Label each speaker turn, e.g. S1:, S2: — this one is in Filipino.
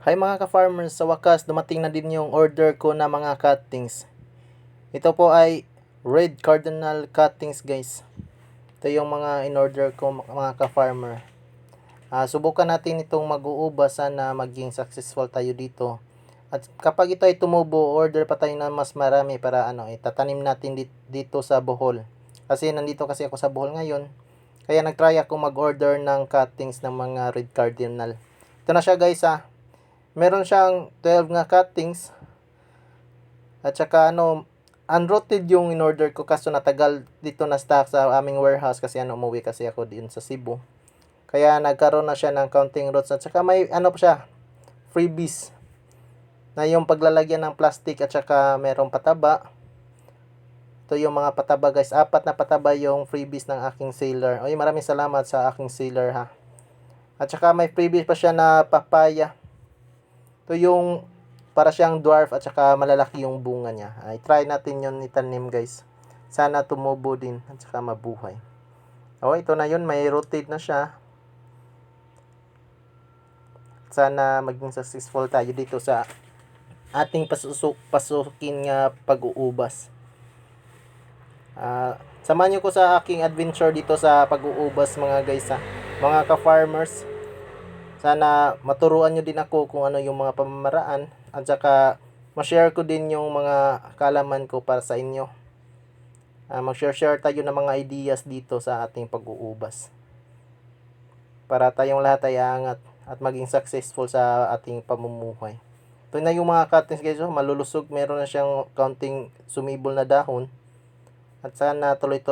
S1: Hi mga ka-farmers, sa wakas dumating na din yung order ko na mga cuttings. Ito po ay red cardinal cuttings guys. Ito yung mga in-order ko mga ka-farmer. Ah, subukan natin itong mag-uuba sana maging successful tayo dito. At kapag ito ay tumubo, order pa tayo na mas marami para ano, itatanim natin dit- dito sa Bohol. Kasi nandito kasi ako sa Bohol ngayon. Kaya nagtry ako mag-order ng cuttings ng mga red cardinal. Ito na siya guys ah. Meron siyang 12 nga cuttings. At saka ano, unrooted yung in-order ko kaso natagal dito na stock sa aming warehouse kasi ano umuwi kasi ako din sa Cebu. Kaya nagkaroon na siya ng counting roots at saka may ano pa siya, freebies na yung paglalagyan ng plastic at saka merong pataba. Ito yung mga pataba guys. Apat na pataba yung freebies ng aking seller. Oy, maraming salamat sa aking seller ha. At saka may freebies pa siya na papaya. Ito yung para siyang dwarf at saka malalaki yung bunga niya. Ay, try natin yun itanim guys. Sana tumubo din at saka mabuhay. Oh, ito na yun. May rotate na siya. Sana maging successful tayo dito sa ating pasusuk pasukin nga pag-uubas. Ah, samahan niyo ko sa aking adventure dito sa pag-uubas mga guys ha. Mga ka-farmers. Sana maturuan nyo din ako kung ano yung mga pamamaraan at saka ma-share ko din yung mga kalaman ko para sa inyo. Ah, mag-share-share tayo ng mga ideas dito sa ating pag-uubas. Para tayong lahat ay aangat at maging successful sa ating pamumuhay. Ito na yung mga cuttings guys, oh, malulusog. Meron na siyang counting sumibol na dahon. At sana tuloy-tuloy